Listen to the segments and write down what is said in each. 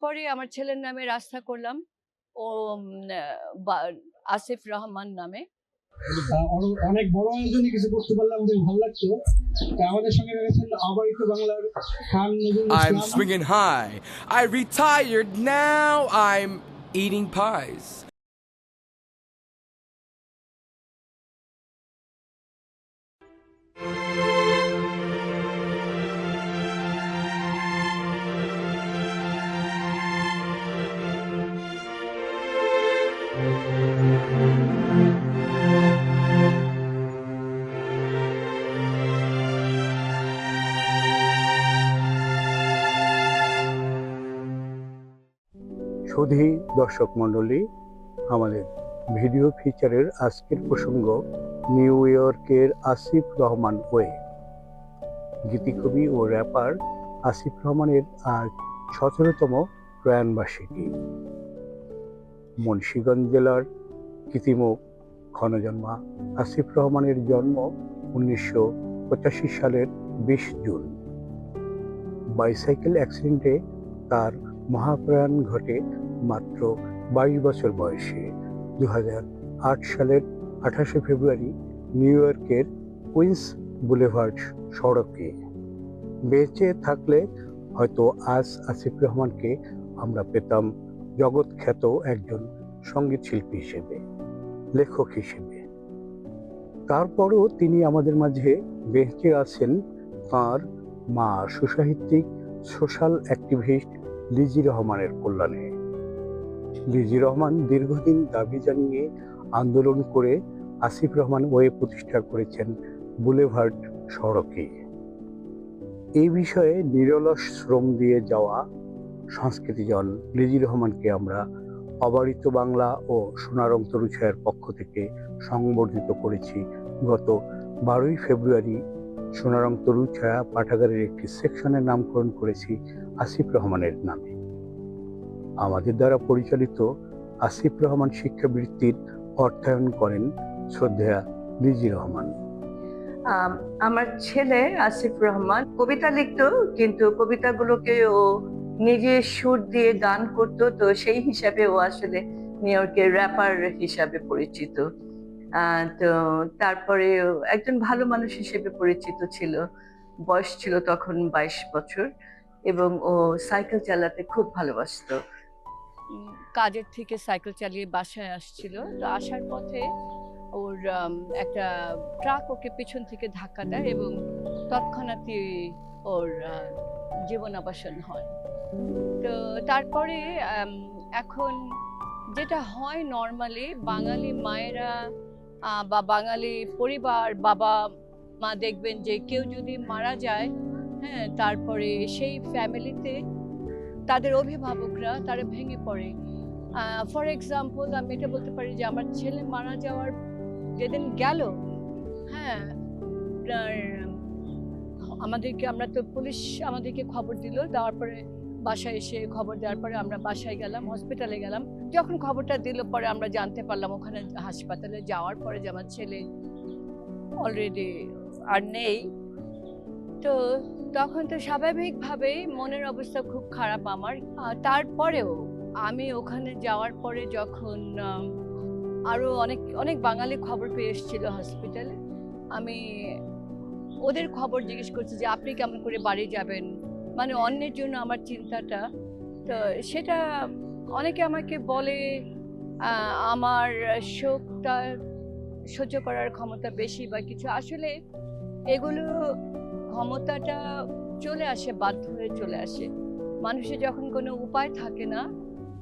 তারপরে আমার ছেলের নামে রাস্তা করলাম। ও বা- আসিফ রহমান নামে। অনেক- অনেক বড় আয়োজনে কিছু করতে পারলাম আমাদের ভালো লাগতো। তা আমাদের সঙ্গে রয়েছেন আবারিত বাংলার Khan Nazrul I'm swinging I I retired. I am eating pies. সুধী দর্শক মণ্ডলী, আমাদের ভিডিও ফিচারের আজকের প্রসঙ্গ নিউ ইয়র্কের আসিফ রহমান ওয়ে। গীতিকবি ও র্যাপার আসিফ রহমানের আজ সতেরোতম প্রয়াণবার্ষিকী। মুন্সীগঞ্জ জেলার কৃতিমুখ ক্ষণজন্মা আসিফ রহমানের জন্ম উনিশশো পঁচাশি সালের বিশ জুন। বাইসাইকেল অ্যাক্সিডেন্টে তার মহাপ্রয়াণ ঘটে মাত্র বাইশ বছর বয়সে। দু সালের আঠাশে ফেব্রুয়ারি নিউ ইয়র্কের কুইন্স বুলেভার্ড সড়কে। বেঁচে থাকলে হয়তো আজ আসিফ রহমানকে আমরা পেতাম জগৎখ্যাত একজন সংগীত শিল্পী হিসেবে, লেখক হিসেবে। তারপরও তিনি আমাদের মাঝে বেঁচে আছেন তার মা সুসাহিত্যিক, সোশ্যাল অ্যাক্টিভিস্ট লিজি রহমানের কল্যাণে। লিজি রহমান দীর্ঘদিন দাবি জানিয়ে আন্দোলন করে আসিফ রহমান ওয়ে প্রতিষ্ঠা করেছেন বুলেভার্ড সড়কে। এই বিষয়ে নিরলস শ্রম দিয়ে যাওয়া সংস্কৃতিজন লিজি রহমানকে আমরা অবারিত বাংলা ও সোনারং তরুছায়ের পক্ষ থেকে সংবর্ধিত করেছি। গত বারোই ফেব্রুয়ারি সোনারং তরুছায়া পাঠাগারের একটি সেকশনের নামকরণ করেছি আসিফ রহমানের নামে। আমাদের দ্বারা পরিচালিত আসিফ রহমান শিক্ষাবৃত্তির অর্থায়ন করেন শ্রদ্ধেয়া লিজি রহমান। আমার ছেলে আসিফ রহমান কবিতা লিখতো, কিন্তু কবিতাগুলোকে ও নিজে সুর দিয়ে গান করতো, তো সেই হিসাবে ও আসলে নিউ ইয়র্কের র্যাপার হিসাবে পরিচিত। তো তারপরে একজন ভালো মানুষ হিসেবে পরিচিত ছিল, বয়স ছিল তখন বাইশ বছর, এবং ও সাইকেল চালাতে খুব ভালোবাসতো। কাজের থেকে সাইকেল চালিয়ে বাসায় আসছিল। তো আসার পথে ওর একটা ট্রাক ওকে পেছন থেকে ধাক্কা দেয় এবং তৎক্ষণাৎই ওর জীবনাবসান হয়। তো তারপরে এখন যেটা হয় নর্মালি বাঙালি মায়েরা বা বাঙালি পরিবার, বাবা মা দেখবেন যে কেউ যদি মারা যায় হ্যাঁ তারপরে সেই ফ্যামিলিতে তাদের অভিভাবকরা তারা ভেঙে পড়ে। ফর এক্সাম্পল আমি এটা বলতে পারি যে আমার ছেলে মারা যাওয়ার যেদিন গেল হ্যাঁ আমাদেরকে আমরা তো পুলিশ আমাদেরকে খবর দিল, দেওয়ার পরে বাসায় এসে খবর দেওয়ার পরে আমরা বাসায় গেলাম হসপিটালে গেলাম। যখন খবরটা দিল পরে আমরা জানতে পারলাম ওখানে হাসপাতালে যাওয়ার পরে যে আমার ছেলে অলরেডি আর নেই। তো তখন তো স্বাভাবিকভাবেই মনের অবস্থা খুব খারাপ আমার। তারপরেও আমি ওখানে যাওয়ার পরে যখন আরও অনেক অনেক বাঙালি খবর পেয়ে এসেছিল হসপিটালে আমি ওদের খবর জিজ্ঞেস করছি যে, আপনি কেমন করে বাড়ি যাবেন? মানে অন্যের জন্য আমার চিন্তাটা। তো সেটা অনেকে আমাকে বলে আমার শোকটা সহ্য করার ক্ষমতা বেশি বা কিছু। আসলে এগুলো ক্ষমতাটা চলে আসে, বাধ্য হয়ে চলে আসে। মানুষের যখন কোনো উপায় থাকে না,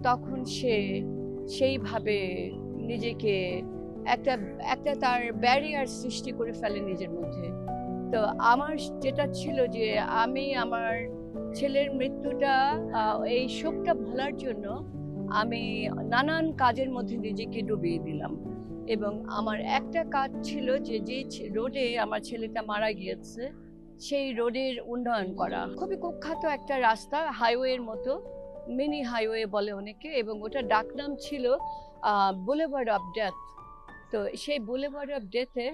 তখন সে সেইভাবে নিজেকে একটা একটা তার ব্যারিয়ার সৃষ্টি করে ফেলে নিজের মধ্যে। তো আমার যেটা ছিল যে, আমি আমার ছেলের মৃত্যুটা এই শোকটা ভোলার জন্য আমি নানান কাজের মধ্যে নিজেকে ডুবিয়ে দিলাম। এবং আমার একটা কাজ ছিল যে যে রোডে আমার ছেলেটা মারা গিয়েছে সেই রোডের উন্নয়ন করা। খুবই কুখ্যাত একটা রাস্তা, হাইওয়ের মতো, মিনি হাইওয়ে বলে অনেকে, এবং ওটা ডাকনাম ছিল বুলেভার্ড অফ ডেথ তো সেই বুলেভার্ড অফ ডেথে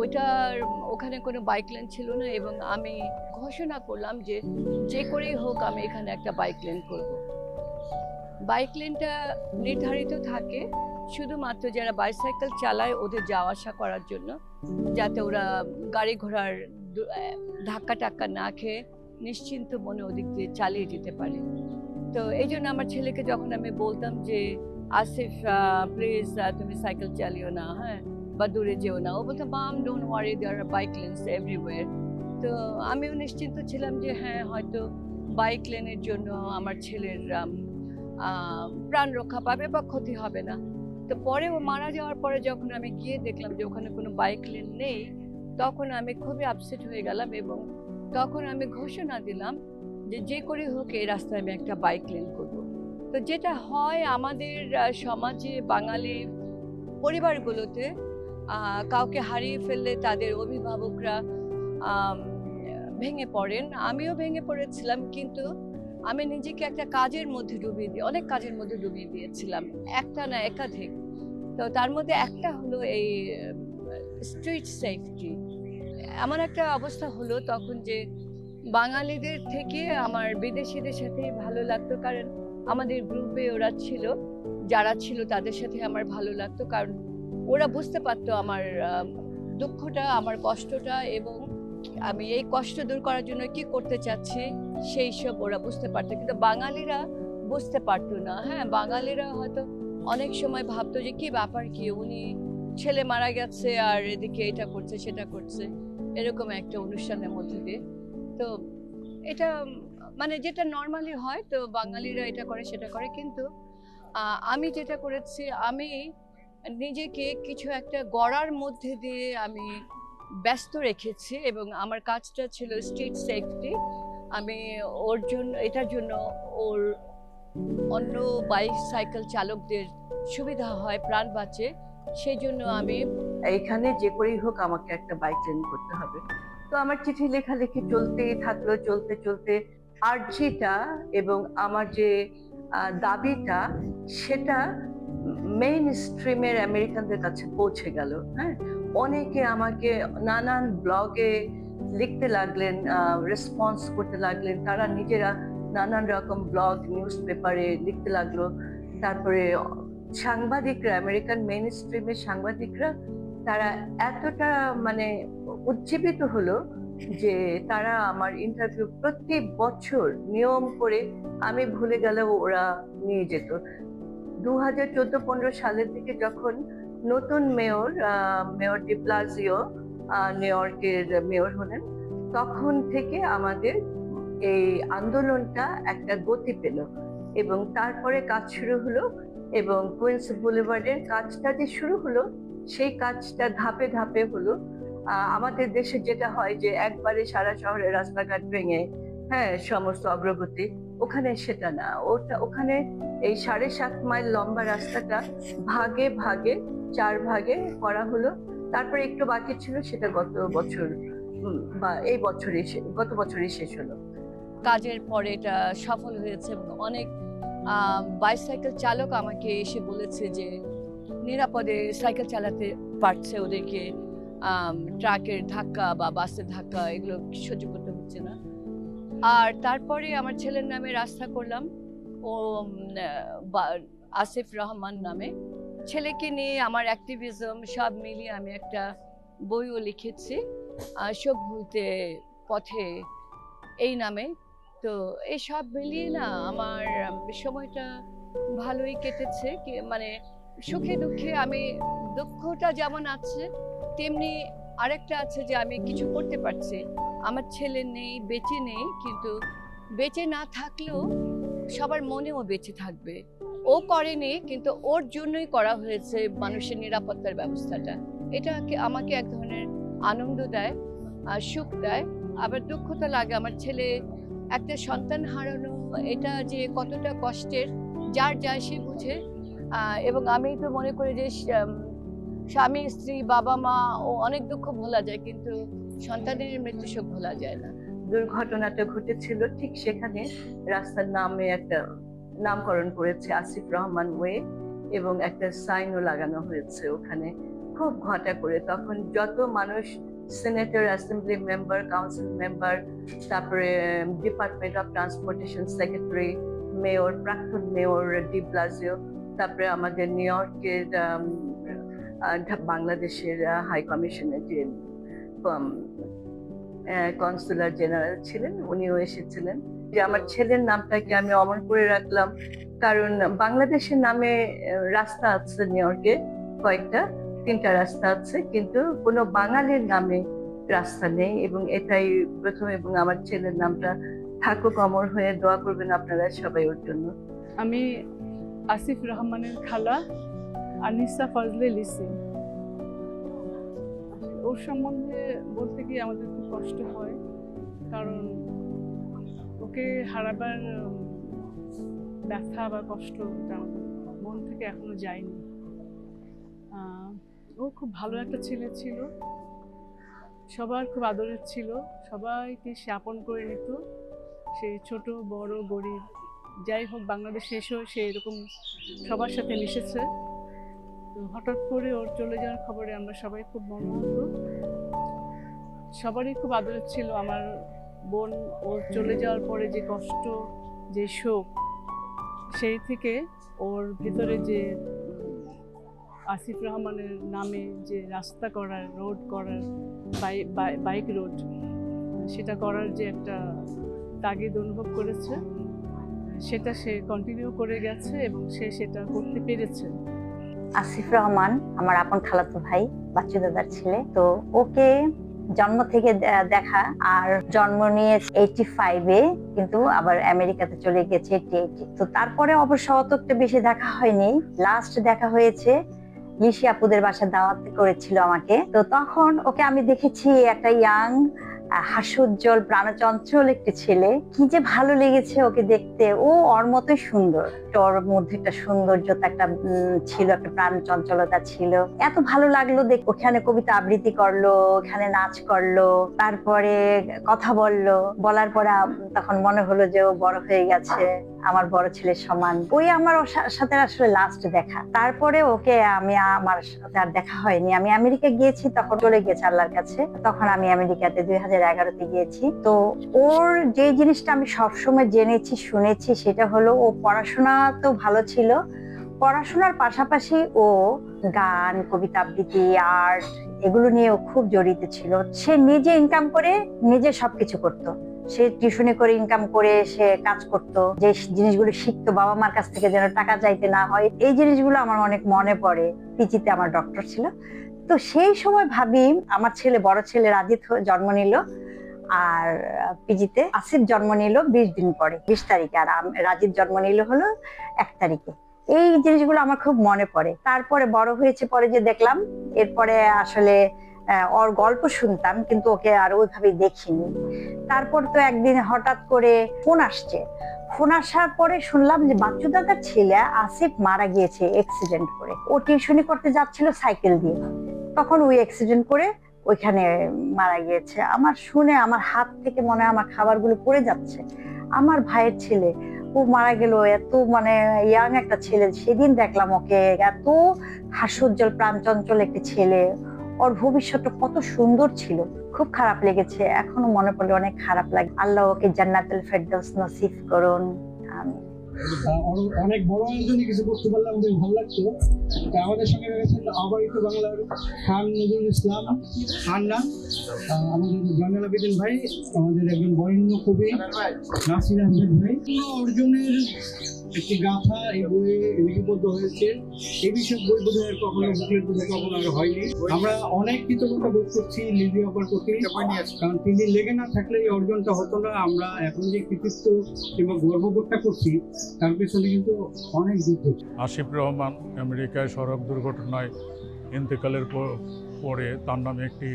ওইটার ওখানে কোনো বাইক লেন ছিল না, এবং আমি ঘোষণা করলাম যে যে করেই হোক আমি এখানে একটা বাইক লেন করব। বাইক লেনটা নির্ধারিত থাকে শুধুমাত্র যারা বাইসাইকেল চালায় ওদের যাওয়া আসা করার জন্য, যাতে ওরা গাড়ি ঘোড়ার ধাক্কা টাক্কা না খেয়ে নিশ্চিন্ত মনে ওদিক দিয়ে চালিয়ে যেতে পারে। তো এই জন্য আমার ছেলেকে যখন আমি বলতাম যে, আসিফ প্লিজ তুমি সাইকেল চালিও না হ্যাঁ বা দূরে যেও না। ও বলতো mom don't worry there are bike lanes everywhere তো আমিও নিশ্চিন্ত ছিলাম যে হ্যাঁ হয়তো বাইক লেনের জন্য আমার ছেলের প্রাণ রক্ষা পাবে বা ক্ষতি হবে না। তো পরে ও মারা যাওয়ার পরে যখন আমি গিয়ে দেখলাম যে, ওখানে কোনো বাইক লেন নেই তখন আমি খুবই আপসেট হয়ে গেলাম এবং তখন আমি ঘোষণা দিলাম যে যে করে হোক এই রাস্তায় আমি একটা বাইক লেন করব। তো যেটা হয় আমাদের সমাজে বাঙালি পরিবারগুলোতে কাউকে হারিয়ে ফেললে তাদের অভিভাবকরা ভেঙে পড়েন। আমিও ভেঙে পড়েছিলাম কিন্তু আমি নিজেকে একটা কাজের মধ্যে ডুবিয়ে দিয়ে, অনেক কাজের মধ্যে ডুবিয়ে দিয়েছিলাম, একটা না একাধিক। তো তার মধ্যে একটা হলো এই স্ট্রিট সেফটি এমন একটা অবস্থা হলো তখন যে বাঙালিদের থেকে আমার বিদেশিদের সাথে ভালো লাগতো, কারণ আমাদের গ্রুপে ওরা ছিল, যারা ছিল তাদের সাথে আমার ভালো লাগতো, কারণ ওরা বুঝতে পারতো আমার দুঃখটা, আমার কষ্টটা এবং আমি এই কষ্ট দূর করার জন্য কি করতে চাচ্ছি, সেই সব ওরা বুঝতে পারতো। কিন্তু বাঙালিরা বুঝতে পারতো না। হ্যাঁ বাঙালিরা হয়তো অনেক সময় ভাবতো যে কি ব্যাপার কি, উনি ছেলে মারা গেছে আর এদিকে এটা করছে, সেটা করছে। এরকম একটা অনুষ্ঠানের মধ্যে দিয়ে। তো এটা মানে যেটা নর্মালি হয়, তো বাঙালিরা এটা করে, সেটা করে। কিন্তু আমি যেটা করেছি, আমি নিজেকে কিছু একটা গড়ার মধ্যে দিয়ে আমি ব্যস্ত রেখেছি এবং আমার কাজটা ছিল স্ট্রিট সেফটি আমি ওর জন্য, এটার জন্য ওর অন্য বাইসাইকেল চালকদের সুবিধা হয়, প্রাণ বাঁচে। সেই জন্য আমি এইখানে যে করেই হোক আমাকে একটা বাইক লেন করতে হবে। তো আমার চিঠি লেখালেখি চলতেই থাকল, চলতে চলতে আর্জিটা এবং আমার যে দাবিটা সেটা মেইন স্ট্রিমের আমেরিকানদের কাছে পৌঁছে গেল হ্যাঁ? অনেকে আমাকে নানান ব্লগে লিখতে লাগলেন রেসপন্স করতে লাগলেন, তারা নিজেরা নানান রকম ব্লগ নিউজ পেপারে লিখতে লাগল। তারপরে সাংবাদিকরা আমেরিকান মেইন স্ট্রিমের সাংবাদিকরা তারা এতটা মানে উজ্জীবিত হলো যে তারা আমার ইন্টারভিউ প্রতি বছর নিয়ম করে আমি ভুলে গেলেও ওরা নিয়ে যেত। দু হাজার চোদ্দ পনেরো সালের দিকে যখন নতুন mayor mayor de Blasio New ইয়র্কের মেয়র হলেন, তখন থেকে আমাদের এই আন্দোলনটা একটা গতি পেল এবং তারপরে কাজ শুরু হলো এবং কুইন্স বুলেভার্ডের কাজটা যে শুরু হলো সেই কাজটা ধাপে ধাপে হলো। আমাদের দেশে যেটা হয় যে একবারে সারা শহরে রাস্তাঘাট ভেঙে হ্যাঁ সমস্ত অগ্রগতি, ওখানে সেটা না। ওটা, ওখানে এই সাড়ে সাত মাইল লম্বা রাস্তাটা ভাগে ভাগে, চার ভাগে করা হলো। তারপরে একটু বাকি ছিল, সেটা গত বছর বা এই বছরই গত বছরই শেষ হলো। কাজের পরে এটা সফল হয়েছে অনেক বাইসাইকেল চালক আমাকে এসে বলেছে যে নিরাপদে সাইকেল চালাতে পারছে ওদেরকে ট্রাকের ধাক্কা বা বাসের ধাক্কা, এগুলো সহ্য করতে হচ্ছে না। আর তারপরে আমার ছেলের নামে রাস্তা করলাম। ও আসিফ রহমান নামে। ছেলেকে নিয়ে আমার অ্যাক্টিভিজম সব মিলিয়ে আমি একটা বইও লিখেছি শোক ভুলতে পথে এই নামে। তো এই সব মিলিয়ে না আমার সময়টা ভালোই কেটেছে। মানে সুখে দুঃখে আমি দুঃখটা যেমন আছে, তেমনি আরেকটা আছে যে আমি কিছু করতে পারছি। আমার ছেলে নেই, বেঁচে নেই, কিন্তু বেঁচে না থাকলেও সবার মনেও বেঁচে থাকবে। ও করেনি, কিন্তু ওর জন্যই করা হয়েছে মানুষের নিরাপত্তার ব্যবস্থাটা। এটা আমাকে এক ধরনের আনন্দ দেয়, আর সুখ দেয়। আবার দুঃখ তো লাগে আমার ছেলে একটা সন্তান হারানো, এটা যে কতটা কষ্টের, যার যায় সে বুঝে এবং আমি তো মনে করি যে স্বামী, স্ত্রী, বাবা মা ও অনেক দুঃখ ভোলা যায়, কিন্তু সন্তানের মৃত্যু শোক ভোলা যায় না। দুর্ঘটনাটা ঘটেছিল ঠিক সেখানে রাস্তার নামে একটা নামকরণ করেছে আসিফ রহমান ওয়ে এবং একটা সাইনও লাগানো হয়েছে ওখানে। খুব ঘটা করে তখন যত মানুষ senator, assembly member, council member, তারপরে department of transportation secretary, mayor, প্রাক্তন মেয়র ডি ব্লাজিও তারপরে আমাদের নিউ ইয়র্কের বাংলাদেশের হাই কমিশনের যে কনসুলার জেনারেল ছিলেন উনিও এসেছিলেন। যে আমার ছেলের নামটাকে আমি অমর করে রাখলাম কারণ বাংলাদেশের নামে রাস্তা আছে নিউ ইয়র্কে কয়েকটা তিনটা রাস্তা আছে কিন্তু কোনো বাঙালির নামে রাস্তা নেই এবং এটাই প্রথম এবং আমার ছেলের নামটা থাকুক অমর হয়ে দোয়া করবেন আপনারা সবাই ওর জন্য। আমি আসিফ রহমানের খালা, আনিসা ফজলে লিসি। ওর সম্বন্ধে বলতে গিয়ে আমাদের খুব কষ্ট হয়, কারণ ওকে হারাবার ব্যথা বা কষ্ট মন থেকে এখনও যায়নি। ও খুব ভালো একটা ছেলে ছিল, সবার খুব আদরের ছিল, সবাইকে সে আপন করে নিত, সে ছোট, বড়, গরিব। যাই হোক, বাংলাদেশে এসেও সে এরকম সবার সাথে মিশেছে। তো হঠাৎ করে ওর চলে যাওয়ার খবরে আমরা সবাই খুব মর্মাহত। সবারই খুব আদরের ছিল। আমার বোন ওর চলে যাওয়ার পরে যে কষ্ট, যে শোক, সেই থেকে ওর ভিতরে যে আসিফ রহমানের নামে যে রাস্তা করার, রোড করার বাইক রোড, সেটা করার যে একটা তাগিদ অনুভব করেছে। সেটা সে কন্টিনিউ করে গেছে এবং সে সেটা করতে পেরেছে। আসিফ রহমান, আমার আপন খালাতো ভাই, বাচ্চু দাদার ছেলে। তো ওকে জন্ম থেকে দেখা আর জন্ম নিয়ে এইটি ফাইভে কিন্তু আবার আমেরিকাতে চলে গেছে এইটি তো তারপরে অবশ্য অত একটা বেশি দেখা হয়নি। লাস্ট দেখা হয়েছে লিশি আপুদের বাসা দাওয়াত করেছিল আমাকে। তো তখন ওকে আমি দেখেছি একটা ইয়াং হাস্যোজ্জ্বল প্রাণচঞ্চল একটি ছেলে। কি যে ভালো লেগেছে ওকে দেখতে। ও ওর মতোই সুন্দর। ওর মধ্যে একটা সৌন্দর্যতা, একটা ছিল, একটা প্রাণ চঞ্চলতা ছিল। এত ভালো লাগল দেখ, ওখানে কবিতা আবৃত্তি করল, ওখানে নাচ করল, তারপরে কথা বলল। বলার পরে তখন মনে হলো যে ও বড় হয়ে গেছে। আমার বড় ছেলের সমান ওই আমার ওর সাথে আসলে লাস্ট দেখা। তারপরে ওকে আমি আমার সাথে আর দেখা হয়নি। আমি আমেরিকা গিয়েছি, তখন চলে গেছে আল্লাহর কাছে। তখন আমি আমেরিকাতে দুই হাজার এগারোতে গিয়েছি। তো ওর যে জিনিসটা আমি সবসময় জেনেছি, শুনেছি, সেটা হলো ও পড়াশোনা তো ভালো ছিল। পড়াশোনার পাশাপাশি ও গান, কবিতা আবৃত্তি আর্ট এগুলো নিয়ে ও খুব জড়িত ছিল। সে নিজে ইনকাম করে নিজে সবকিছু করতো। সে টিউশনি করে ইনকাম করে সে কাজ করতো, যে জিনিসগুলো শিখতো, বাবা মার কাছ থেকে যেন টাকা চাইতে না হয়, এই জিনিসগুলো আমার অনেক মনে পড়ে। পিচিতে আমার ডক্টর ছিল। তো সেই সময় ভাবি, আমার ছেলে, বড় ছেলে রাজিত জন্ম নিল আর পিজিতে আসিফ জন্ম নিল বিশ দিন পরে, বিশ তারিখে। আর রাজীব জন্ম নিল হলো এক তারিখে। এই জিনিসগুলো আমার খুব মনে পড়ে। তারপরে বড় হয়েছে পরে যে দেখলাম, এরপরে আসলে ওর গল্প শুনতাম, কিন্তু ওকে আর ওইভাবে দেখিনি। তারপর তো একদিন হঠাৎ করে ফোন আসছে। ফোন আসার পরে শুনলাম যে বাচ্চু দাদার ছেলে আসিফ মারা গিয়েছে অ্যাক্সিডেন্ট করে। ও টিউশনি করতে যাচ্ছিল সাইকেল দিয়ে। তখন ওই অ্যাক্সিডেন্ট করে ওইখানে মারা গিয়েছে। আমার শুনে আমার হাত থেকে মনে হয় আমার খাবারগুলো পড়ে যাচ্ছে। আমার ভাইয়ের ছেলে, ও মারা গেল, এত মানে ইয়াং একটা ছেলে। সেদিন দেখলাম ওকে এত হাস্যোজ্জ্বল, প্রাণচঞ্চল একটি ছেলে। ওর ভবিষ্যৎটা কত সুন্দর ছিল। খুব খারাপ লেগেছে। এখনও মনে পড়লে অনেক খারাপ লাগে। আল্লাহ ওকে জান্নাতুল ফেরদৌস নসিব করুন। আমিন। অনেক বড় আয়োজনে কিছু করতে পারলে আমাদের ভালো লাগতো। আমাদের সঙ্গে রয়েছেন আবারিত বাংলার খান নজরুল ইসলাম আমাদের জয়নাল আবেদিন ভাই, আমাদের একজন বরেণ্য কবি নাসির আহমেদ ভাই। অর্জুনের একটি গাথা এই বইয়ে লিপিবদ্ধ হয়েছে। এই বিষয়ে বই বোধ হয় কখনো বুকলেট বোধ হয় কখনো আর হয়নি। আমরা অনেক কৃতজ্ঞতা বোধ করছি লিজি অপার প্রতি। কারণ তিনি লেগে না থাকলে এই অর্জনটা হতো না। আমরা এখন যে কৃতিত্ব কিংবা গর্ববোধটা করছি, তার পেছনে কিন্তু অনেক যুদ্ধ আসিফ রহমান আমেরিকায় সড়ক দুর্ঘটনায় ইন্তেকালের পরে তার নামে একটি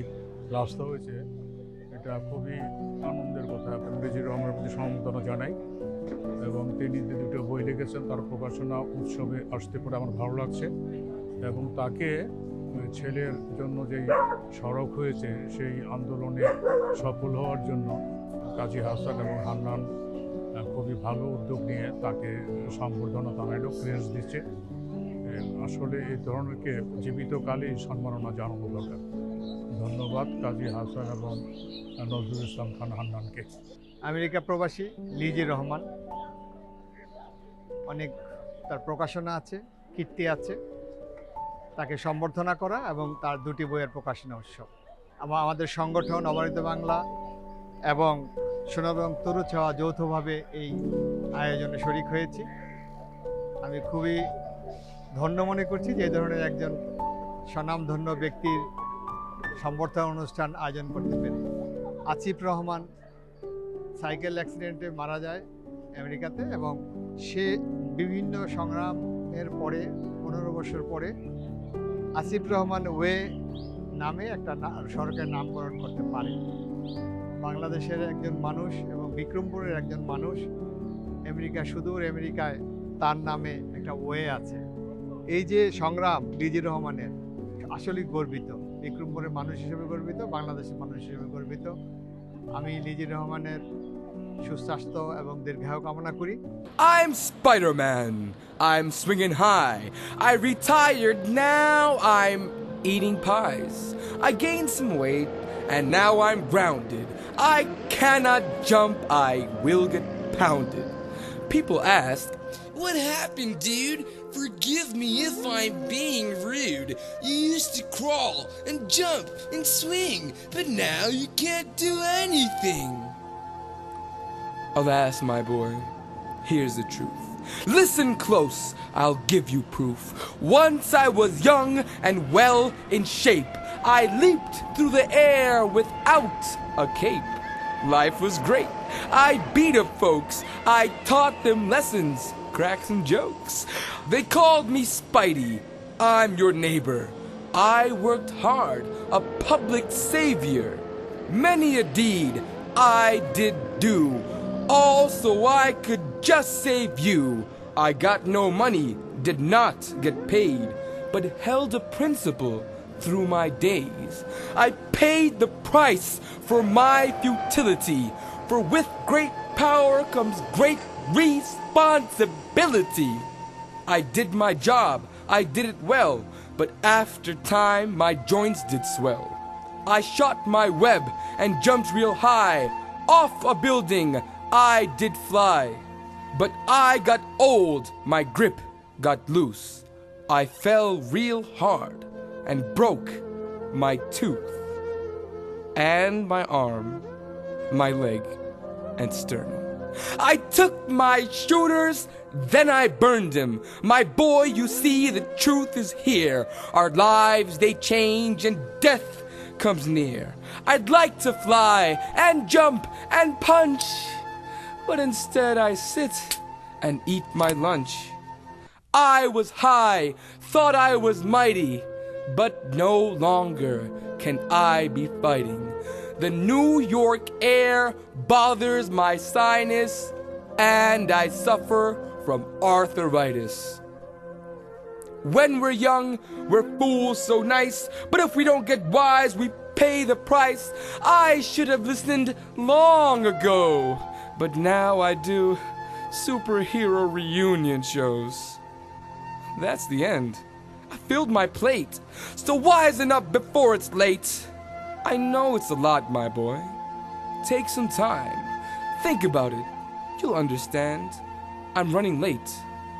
রাস্তা হয়েছে। এটা খুবই আনন্দের কথা। রেজির রহমানের প্রতি সমবেদনা জানাই। এবং তিনি যে দুটো বই লিখেছেন, তার প্রকাশনা উৎসবে আসতে পরে আমার ভালো লাগছে এবং তাকে ছেলের জন্য যেই সড়ক হয়েছে, সেই আন্দোলনে সফল হওয়ার জন্য কাজী হাসান এবং হান্নান খুবই ভালো উদ্যোগ নিয়ে তাকে সম্বর্ধনা জানাইল, ক্রেজ দিচ্ছে। আসলে এই ধরনেরকে জীবিতকালেই সম্মাননা জানানো দরকার। ধন্যবাদ, কাজী হাসান এবং নজরুল ইসলাম খান হান্নানকে। আমেরিকা প্রবাসী লিজি রহমান, অনেক তার প্রকাশনা আছে, কীর্তি আছে, তাকে সম্বর্ধনা করা এবং তার দুটি বইয়ের প্রকাশনা উৎসব। আমা- আমাদের সংগঠন অবারিত বাংলা এবং সোনাব এবং তরু ছাওয়া যৌথভাবে এই আয়োজনে শরিক হয়েছি। আমি খুবই ধন্য মনে করছি যে ধরনের একজন স্বনামধন্য ব্যক্তির সম্বর্ধনা অনুষ্ঠান আয়োজন করতে পেরে। আসিফ রহমান সাইকেল অ্যাক্সিডেন্টে মারা যায় আমেরিকাতে এবং সে বিভিন্ন সংগ্রামের পরে, পনেরো বছর পরে আসিফ রহমান ওয়ে নামে একটা সড়কের নামকরণ করতে পারে। বাংলাদেশের একজন মানুষ এবং বিক্রমপুরের একজন মানুষ আমেরিকা, সুদূর আমেরিকায় তার নামে একটা ওয়ে আছে। এই যে সংগ্রাম ডিজি রহমানের, আসলেই গর্বিত। বিক্রমপুরের মানুষ হিসেবে গর্বিত বাংলাদেশের মানুষ হিসেবে গর্বিত আমি লিজি রহমানের সুস্বাস্থ্য এবং দীর্ঘায়ু কামনা করি I'm Spider Man. I'm swinging high. I retired, now I'm eating pies. I gained some weight, and now I'm grounded. I cannot jump, I will get pounded. People ask, What happened, dude? Forgive me if I'm being rude. You used to crawl and jump and swing, but now you can't do anything. Alas, my boy, here's the truth. Listen close, I'll give you proof. Once I was young and well in shape. I leaped through the air without a cape. Life was great. I beat up folks. I taught them lessons, cracks and jokes. They called me Spidey. I'm your neighbor. I worked hard, a public savior. Many a deed I did do, all so I could just save you. I got no money, did not get paid, but held a principle through my days. I paid the price for my futility, for with great power comes great responsibility. I did my job, I did it well, but after time my joints did swell. I shot my web and jumped real high. Off a building I did fly. But I got old, my grip got loose. I fell real hard and broke my tooth. And my arm, my leg, and sternum. I took my shooters, then I burned them. My boy, you see, the truth is here. Our lives, they change, and death comes near. I'd like to fly and jump and punch, but instead I sit and eat my lunch. I was high, thought I was mighty, but no longer can I be fighting. The New York air bothers my sinus, and I suffer from arthritis. When we're young, we're fools so nice, but if we don't get wise, we pay the price. I should have listened long ago, but now I do superhero reunion shows. That's the end. I filled my plate, so wisen up before it's late. I know it's a lot, my boy. Take some time. Think about it. You'll understand. I'm running late.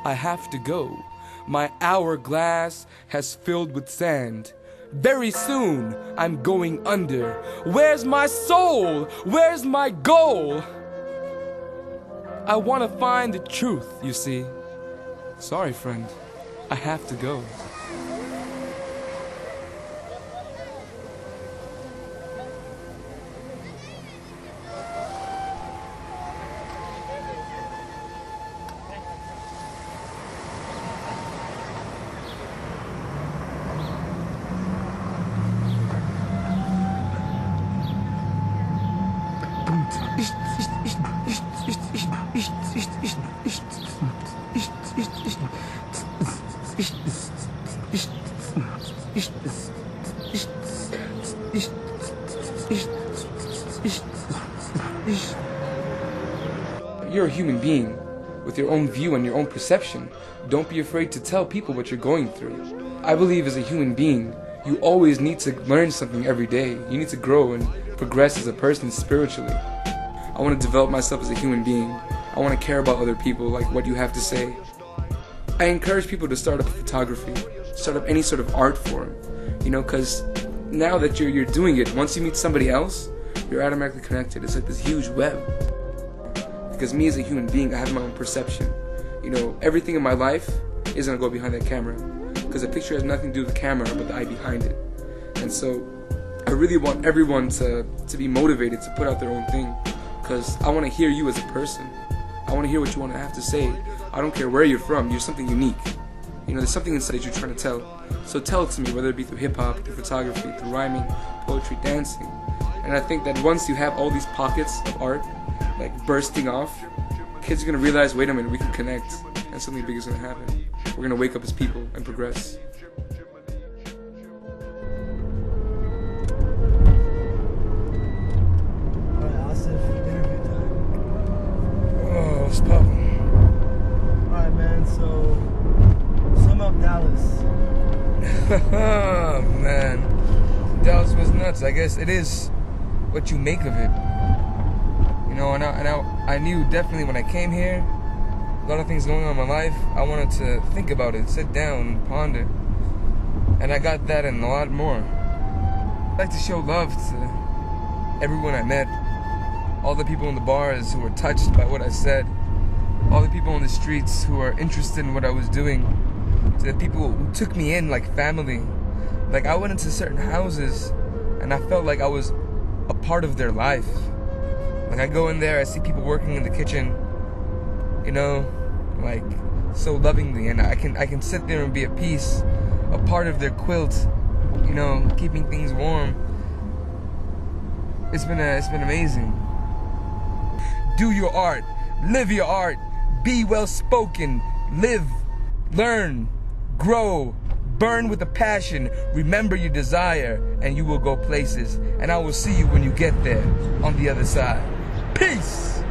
I have to go. My hourglass has filled with sand. Very soon, I'm going under. Where's my soul? Where's my goal? I want to find the truth, you see. Sorry, friend. I have to go. Human being with your own view and your own perception. Don't be afraid to tell people what you're going through. I believe as a human being, you always need to learn something every day. You need to grow and progress as a person spiritually. I want to develop myself as a human being. I want to care about other people, like what you have to say. I encourage people to start up photography, start up any sort of art form, you know, because now that you're you're doing it, once you meet somebody else, you're automatically connected. It's like this huge web. Because me as a human being, I have my own perception. You know, everything in my life is gonna go behind that camera, because a picture has nothing to do with the camera, but the eye behind it. And so, I really want everyone to to be motivated to put out their own thing, because I want to hear you as a person. I want to hear what you want to have to say. I don't care where you're from. You're something unique. You know, there's something inside you're trying to tell. So tell it to me, whether it be through hip hop, through photography, through rhyming, poetry, dancing. And I think that once you have all these pockets of art, like bursting off, kids are gonna realize, wait a minute, we can connect, and something big is gonna happen. We're gonna wake up as people and progress. Alright, Asif, interview time. Oh, what's poppin'? Alright, man, so sum up Dallas. oh man, Dallas was nuts. I guess it is what you make of it. And I, I, knew definitely when I came here, a lot of things going on in my life. I wanted to think about it, sit down, ponder, and I got that and a lot more. I like to show love to everyone I met, all the people in the bars who were touched by what I said, all the people on the streets who are interested in what I was doing to the people who took me in like family. Like I went into certain houses and I felt like I was a part of their life. Like I go in there, I see people working in the kitchen, you know, like so lovingly and I can I can sit there and be at peace, a part of their quilt, you know, keeping things warm. It's been a, it's been amazing. Do your art, live your art, be well spoken, live, learn, grow, burn with a passion, remember your desire, and you will go places. And I will see you when you get there on the other side. Peace.